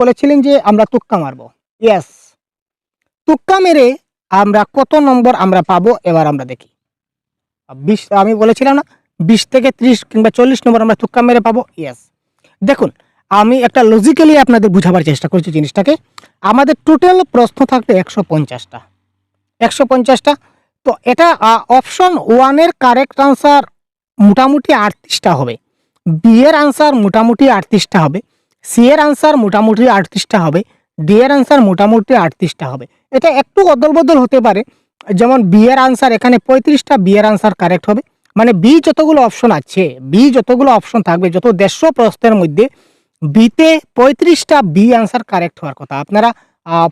বলেছিলেন যে আমরা তুক্কা মারবো। ইয়েস তুক্কা মেরে আমরা কত নম্বর আমরা পাবো, এবার আমরা দেখি। বিশ, আমি বলেছিলাম না, বিশ থেকে ত্রিশ কিংবা চল্লিশ নম্বর আমরা তুক্কা মেরে পাবো ইয়েস দেখুন, আমি একটা লজিক্যালি আপনাদের বোঝাবার চেষ্টা করছি জিনিসটাকে। আমাদের টোটাল প্রশ্ন থাকবে একশো পঞ্চাশটা। একশো পঞ্চাশটা, তো এটা অপশন ওয়ানের কারেক্ট আনসার মোটামুটি আটত্রিশটা হবে। বি এর আনসার মোটামুটি আটত্রিশটা হবে। সি এর আনসার মোটামুটি আটত্রিশটা হবে ডি এর আনসার মোটামুটি আটত্রিশটা হবে। এটা একটু অদল বদল হতে পারে, যেমন বি এর আনসার এখানে পঁয়ত্রিশটা বি এর আনসার কারেক্ট হবে। মানে বি যতগুলো অপশন আছে, বি যতগুলো অপশন থাকবে, যত দেড়শো প্রশ্নের মধ্যে বিতে পঁয়ত্রিশটা বি আনসার কারেক্ট হওয়ার কথা। আপনারা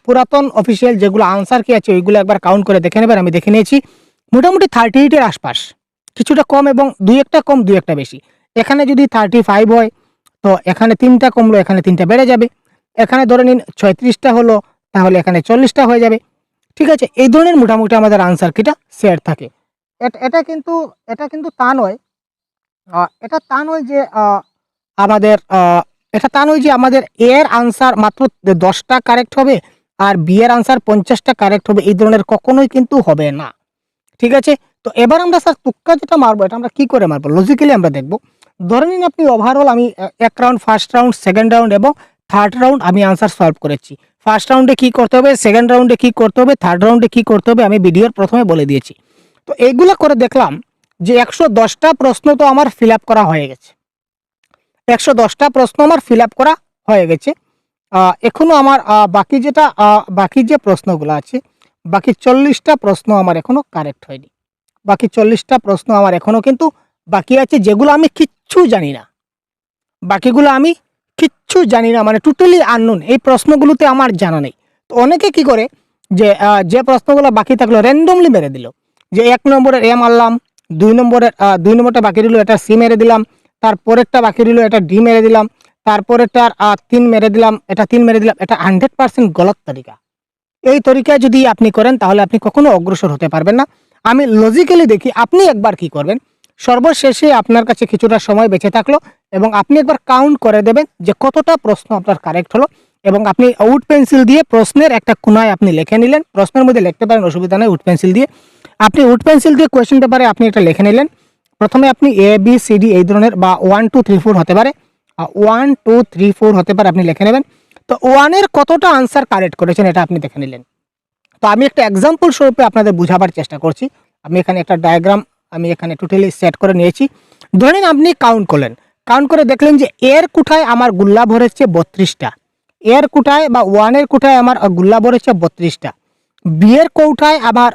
পুরাতন অফিসিয়াল যেগুলো আনসার কি আছে, ওইগুলো একবার কাউন্ট করে দেখে নেবেন, আমি দেখে নিয়েছি। মোটামুটি থার্টি এইটের আশপাশ, কিছুটা কম এবং দুই একটা কম, দুই একটা বেশি। এখানে যদি থার্টি ফাইভ হয় তো এখানে তিনটা কমলো, এখানে তিনটা বেড়ে যাবে। এখানে ধরে নিন ছয়ত্রিশটা হলো, তাহলে এখানে চল্লিশটা হয়ে যাবে। ঠিক আছে, এই ধরনের মোটামুটি আমাদের আনসার কিটা সেট থাকে। এট- কিন্তু, এটা কিন্তু তা নয়। এটা তা নয় যে আমাদের এটা তা নয় যে আমাদের এর আনসার মাত্র দশটা কারেক্ট হবে আর বি এর আনসার পঞ্চাশটা কারেক্ট হবে। এই ধরনের কখনোই কিন্তু হবে না। ঠিক আছে? তো এবার আমরা স্যার তুক্কা যেটা মারবো, এটা আমরা কি করে মারবো? লজিক্যালি আমরা দেখব। ধরে নিন আপনি ওভারঅল আমি এক round first round second round এবং থার্ড রাউন্ড আমি আনসার সলভ করেছি। ফার্স্ট রাউন্ডে কি করতে হবে সেকেন্ড রাউন্ডে কি করতে হবে থার্ড রাউন্ডে কি করতে হবে আমি ভিডিওর প্রথমে বলে দিয়েছি। তো এইগুলো করে দেখলাম যে একশো দশটা প্রশ্ন তো আমার ফিল করা হয়ে গেছে। একশো দশটা প্রশ্ন আমার ফিল করা হয়ে গেছে। এখনও আমার বাকি যেটা বাকি যে প্রশ্নগুলো আছে, বাকি চল্লিশটা প্রশ্ন আমার এখনও কারেক্ট হয়নি। বাকি চল্লিশটা প্রশ্ন আমার এখনও কিন্তু বাকি আছে যেগুলো আমি জানি না। বাকিগুলো আমি কিচ্ছু জানি না মানে টোটালি আননোন এই প্রশ্নগুলোতে আমার জানা নেই। তো অনেকে কি করে যে যে প্রশ্নগুলো বাকি থাকল র্যান্ডমলি মেরে দিল। যে এক নম্বরের এ মারলাম দুই নম্বরের দুই নম্বরটা বাকি রইল, এটা সি মেরে দিলাম তারপরেরটা বাকি রইল, এটা ডি মেরে দিলাম তারপরেরটার তিন মেরে দিলাম, এটা তিন মেরে দিলাম, এটা হান্ড্রেড পার্সেন্ট গলত তরিকা। এই তরিকায় যদি আপনি করেন, তাহলে আপনি কখনো অগ্রসর হতে পারবেন না। আমি লজিক্যালি দেখি, আপনি একবার কি করবেন সর্বশেষে আপনার কাছে কিছুটা সময় বেঁচে থাকল এবং আপনি একবার কাউন্ট করে দেবেন যে কতটা প্রশ্ন আপনার কারেক্ট হলো এবং আপনি উড পেন্সিল দিয়ে প্রশ্নের একটা কোনায় আপনি লিখে নিলেন। প্রশ্নের মধ্যে লিখতে পারেন, অসুবিধা নেই উড পেন্সিল দিয়ে। আপনি উড পেন্সিল দিয়ে কোয়েশ্চেন পেপারে আপনি এটা লিখে নিলেন। প্রথমে আপনি এ বি সি ডি এই ধরনের বা ওয়ান টু থ্রি ফোর হতে পারে। ওয়ান টু থ্রি ফোর হতে পারে আপনি লিখে নেবেন। তো ওয়ানের কতটা আনসার কারেক্ট করেছেন এটা আপনি দেখে নিলেন। তো আমি একটা এক্সাম্পল স্বরূপে আপনাদের বোঝাবার চেষ্টা করছি। আমি এখানে একটা ডায়াগ্রাম আমি এখানে টোটালি সেট করে নিয়েছি। ধরেন আপনি কাউন্ট করলেন। কাউন্ট করে দেখলেন যে এর কুঠায় আমার গুল্লা ভরেছে বত্রিশটা। এর কুঠায় বা ওয়ানের কুঠায় আমার গুল্লা ভরেছে বত্রিশটা। বিয়ের কৌঠায় আমার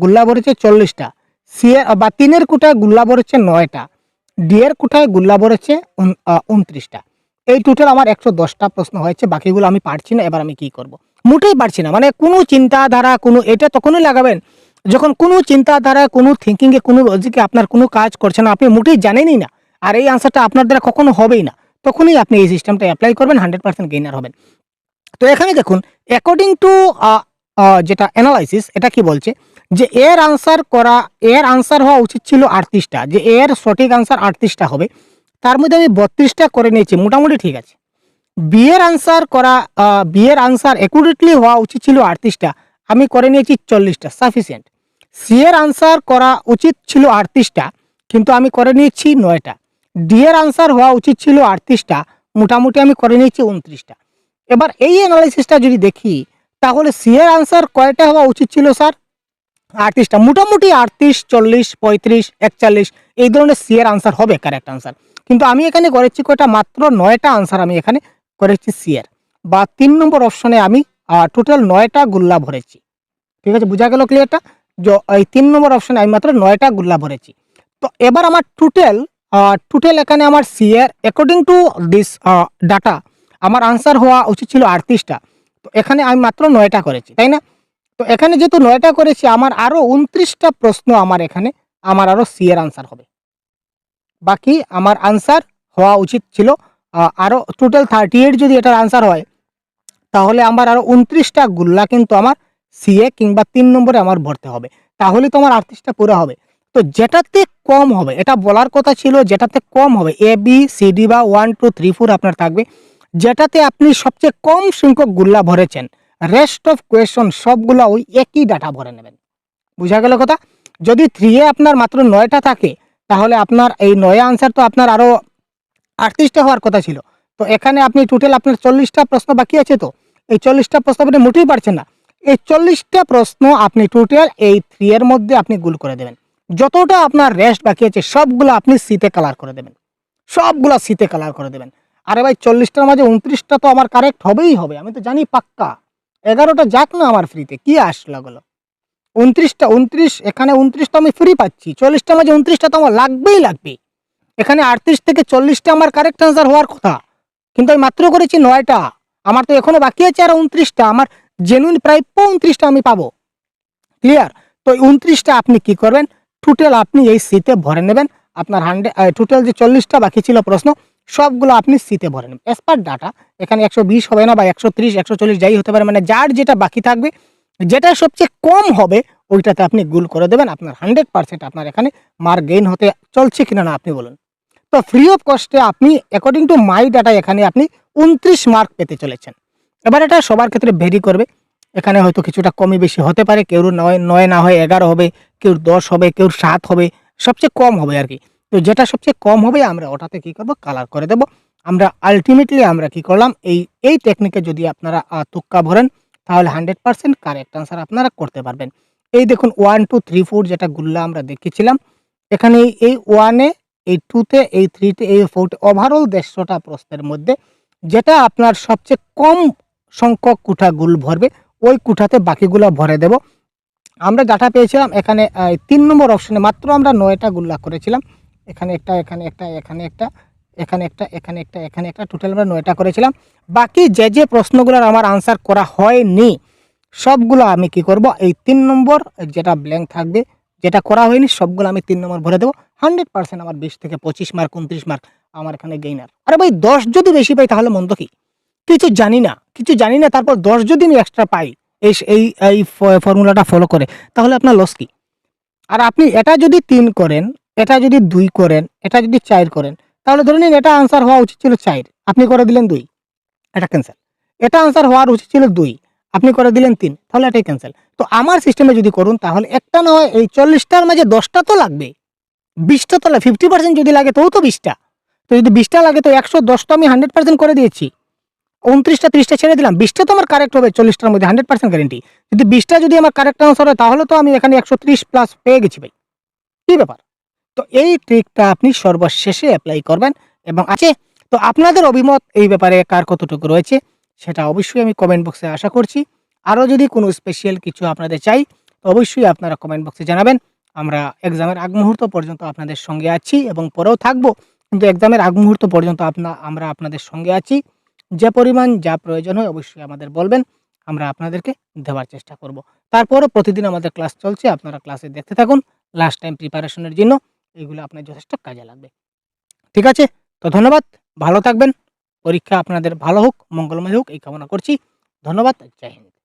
গুল্লা ভরেছে চল্লিশটা। সি এর বা তিনের কুঠায় গুল্লা ভরেছে নয়টা। ডি এর কুঠায় গুল্লা ভরেছে উন- উনত্রিশটা। এই টোটাল আমার একশো দশটা প্রশ্ন হয়েছে, বাকিগুলো আমি পারছি না, এবার আমি কি করব? মোটেই পারছি না মানে কোনো চিন্তাধারা, কোনো এটা তখনই লাগাবেন যখন কোনো চিন্তাধারা, কোনো থিঙ্কিংয়ে কোনো লজিকে আপনার কোনো কাজ করছে না, আপনি মোটেই জানেনই না। আর এই আনসারটা আপনার দ্বারা কখনো হবেই না। তখনই আপনি এই সিস্টেমটা অ্যাপ্লাই করবেন হান্ড্রেড পার্সেন্ট গেইনার হবেন। তো এখানে দেখুন অ্যাকর্ডিং টু যেটা অ্যানালাইসিস এটা কি বলছে? যে এর আনসার করা, এর আনসার হওয়া উচিত ছিল আটত্রিশটা। যে এর সঠিক আনসার আটত্রিশটা হবে, তার মধ্যে আমি বত্রিশটা করে নিয়েছি, মোটামুটি ঠিক আছে। বিয়ের আনসার করা বিয়ের আনসার অ্যাকুরেটলি হওয়া উচিত ছিল আটত্রিশটা। আমি করে নিয়েছি চল্লিশটা সাফিসিয়েন্ট সি এর আনসার করা উচিত ছিল আটত্রিশটা, কিন্তু আমি করে নিয়েছি নয়টা। ডি এর আনসার হওয়া উচিত ছিল আটত্রিশটা, মোটামুটি আমি করে নিয়েছি উনত্রিশটা। এবার এই অ্যানালাইসিসটা যদি দেখি, তাহলে সি এর আনসার কয়টা হওয়া উচিত ছিল স্যার? আটত্রিশটা। মোটামুটি আটত্রিশ, চল্লিশ, পঁয়ত্রিশ, একচল্লিশ, এই ধরনের সি এর আনসার হবে কারেক্ট আনসার কিন্তু আমি এখানে করেছি কয়টা? মাত্র নয়টা আনসার আমি এখানে করেছি সি এর বা তিন নম্বর অপশনে আমি টোটাল নয়টা গুল্লা ভরেছি। ঠিক আছে? বোঝা গেল ক্লিয়ারটা এই তিন নম্বর অপশনে আমি মাত্র নয়টা গুল্লা ভরেছি। তো এবার আমার টোটাল টোটাল এখানে আমার সি এর অ্যাকর্ডিং টু দিস ডাটা আমার আনসার হওয়া উচিত ছিল আটত্রিশটা। তো এখানে আমি মাত্র নয়টা করেছি, তাই না? তো এখানে যেহেতু নয়টা করেছি, আমার আরও উনত্রিশটা প্রশ্ন আমার এখানে, আমার আরও সি এর আনসার হবে। বাকি আমার আনসার হওয়া উচিত ছিল আরও টোটাল থার্টি এইট যদি এটার আনসার হয়, তাহলে আমার আরও উনত্রিশটা গুল্লা কিন্তু আমার সিএ কিংবা তিন নম্বরে আমার ভরতে হবে। তাহলে তো আমার আটত্রিশটা পুরো হবে। তো যেটাতে কম হবে, এটা বলার কথা ছিল যেটাতে কম হবে, এ, বি, সি, ডি বা ওয়ান, টু, থ্রি, ফোর আপনার থাকবে। যেটাতে আপনি সবচেয়ে কম সংখ্যক গুল্লা ভরেছেন রেস্ট অফ কোয়েশন সবগুলা ওই একই ডাটা ভরে নেবেন। বুঝা গেল কথা? যদি থ্রি এ আপনার মাত্র নয়টা থাকে, তাহলে আপনার এই নয় আনসার তো আপনার আরও আটত্রিশটা হওয়ার কথা ছিল। তো এখানে আপনি টোটাল আপনার চল্লিশটা প্রশ্ন বাকি আছে তো? এই চল্লিশটা প্রশ্ন আপনি মোটেই পারছেন না। এই চল্লিশটা প্রশ্ন আপনি টোটাল এই থ্রি এর মধ্যে আপনি গুল করে দেবেন। যতটা আপনার রেস্ট বাকি আছে, সবগুলো আপনি সিতে কালার করে দেবেন। সবগুলা সিতে কালার করে দেবেন। আরে ভাই, চল্লিশটার মাঝে উনত্রিশটা তো আমার কারেক্ট হবেই হবে, আমি তো জানি পাক্কা। এগারোটা যাক না আমার ফ্রিতে কি আসলো গেলো? উনত্রিশটা, উনত্রিশ, এখানে উনত্রিশ তো আমি ফ্রি পাচ্ছি, চল্লিশটার মাঝে উনত্রিশটা তো আমার লাগবেই লাগবে। এখানে আটত্রিশ থেকে চল্লিশটা আমার কারেক্ট আনসার হওয়ার কথা। কিন্তু আমি মাত্র করেছি নয়টা, আমার তো এখনও বাকি আছে আর উনত্রিশটা, আমার জেনুইন প্রায় উনত্রিশটা আমি পাবো। ক্লিয়ার তো উনত্রিশটা আপনি কি করবেন? টোটাল আপনি এই সিতে ভরে নেবেন। আপনার হান্ড্রেড টোটাল যে চল্লিশটা বাকি ছিল প্রশ্ন, সবগুলো আপনি সিতে ভরে নেবেন। এস পার ডাটা এখানে একশো বিশ হবে না বা একশো ত্রিশ, একশো চল্লিশ যাই হতে পারে মানে যার যেটা বাকি থাকবে, যেটা সবচেয়ে কম হবে, ওইটাতে আপনি গুল করে দেবেন। আপনার হান্ড্রেড পার্সেন্ট আপনার এখানে মার্ক গেইন হতে চলছে কিনা না আপনি বলুন। তো ফ্রি অফ কস্টে আপনি অ্যাকর্ডিং টু মাই ডাটা এখানে আপনি উনত্রিশ মার্ক পেতে চলেছেন। এবার এটা সবার ক্ষেত্রে ভেরি করবে। এখানে হয়তো কিছুটা কমই বেশি হতে পারে, কেউ নয় নয় না হয় এগারো হবে, কেউ দশ হবে, কেউ সাত হবে, সবচেয়ে কম হবে আর কি। তো যেটা সবচেয়ে কম হবে, আমরা ওটাতে কি করব? কালার করে দেব। আমরা আলটিমেটলি আমরা কি করলাম? এই এই টেকনিকে যদি আপনারা তুক্কা ভরেন, তাহলে হান্ড্রেড পার্সেন্ট কারেক্ট আনসার আপনারা করতে পারবেন। এই দেখুন ওয়ান টু থ্রি ফোর যেটা গুল্লা আমরা দেখেছিলাম এখানে এই- ওয়ানে এই টুতে এই থ্রিতে এই ফোরতে ওভারঅল দেড়শোটা প্রশ্নের মধ্যে, যেটা আপনার সবচেয়ে কম সংখ্যক কুঠা গুল ভরবে, ওই কুঠাতে বাকিগুলো ভরে দেব। আমরা ডাটা পেয়েছিলাম এখানে তিন নম্বর অপশনে মাত্র আমরা নয়টা গুল্লা করেছিলাম। এখানে একটা এখানে একটা এখানে একটা এখানে একটা এখানে একটা এখানে একটা টোটাল আমরা নয়টা করেছিলাম। বাকি যে যে প্রশ্নগুলোর আমার আনসার করা হয়নি, সবগুলো আমি কি করব? এই তিন নম্বর যেটা ব্ল্যাঙ্ক থাকবে, যেটা করা হয়নি, সবগুলো আমি তিন নম্বর ভরে দেবো। হান্ড্রেড পার্সেন্ট আমার বিশ থেকে পঁচিশ মার্ক উনত্রিশ মার্ক আমার এখানে গেইনার আরে ভাই, দশ যদি বেশি পাই তাহলে মন্দ কি? কিছু জানি না, কিছু জানি না, তারপর দশ যদি আমি এক্সট্রা পাই, এই এই এই ফর্মুলাটা ফলো করে, তাহলে আপনার লস কি? আর আপনি এটা যদি তিন করেন, এটা যদি দুই করেন, এটা যদি চার করেন, তাহলে ধরে নিন এটা আনসার হওয়া উচিত ছিল চার, আপনি করে দিলেন দুই, এটা ক্যান্সেল এটা আনসার হওয়ার উচিত ছিল দুই, আপনি করে দিলেন তিন, তাহলে এটাই ক্যান্সেল তো আমার সিস্টেমে যদি করুন, তাহলে একটা না হয় এই চল্লিশটার মাঝে দশটা তো লাগবে, বিশটা তো ফিফটি পার্সেন্ট যদি লাগে তবু তো বিশটা, তো যদি বিশটা লাগে তো একশো দশটা আমি হান্ড্রেড পার্সেন্ট করে দিয়েছি। উনত্রিশটা, ত্রিশটা ছেড়ে দিলাম, বিশটা তো আমার কারেক্ট হবে, চল্লিশটার মধ্যে হান্ড্রেড পার্সেন্ট গ্যারেন্টি যদি বিশটা যদি আমার কারেক্ট আনসার হয়, তাহলে তো আমি এখানে একশো ত্রিশ প্লাস পেয়ে গেছি ভাই। কী ব্যাপার? তো এই ট্রিকটা আপনি সর্বশেষে অ্যাপ্লাই করবেন এবং আছে, তো আপনাদের অভিমত এই ব্যাপারে কার কতটুকু রয়েছে, সেটা অবশ্যই আমি কমেন্ট বক্সে আশা করছি। আরও যদি কোনো স্পেশাল কিছু আপনাদের চাই, তো অবশ্যই আপনারা কমেন্ট বক্সে জানাবেন। আমরা এক্সামের আগ মুহূর্ত পর্যন্ত আপনাদের সঙ্গে আছি এবং পরেও থাকব। কিন্তু এক্সামের আগ মুহূর্ত পর্যন্ত আপনা, আমরা আপনাদের সঙ্গে আছি। যে পরিমাণ যা প্রয়োজন হয় অবশ্যই আমাদের বলবেন, আমরা আপনাদেরকে দেওয়ার চেষ্টা করব। তারপরও প্রতিদিন আমাদের ক্লাস চলছে, আপনারা ক্লাসে দেখতে থাকুন লাস্ট টাইম প্রিপারেশনের জন্য এগুলো আপনার যথেষ্ট কাজে লাগবে। ঠিক আছে? তো ধন্যবাদ, ভালো থাকবেন, পরীক্ষা আপনাদের ভালো হোক, মঙ্গলময় হোক, এই কামনা করছি, ধন্যবাদ, জয় হিন্দ।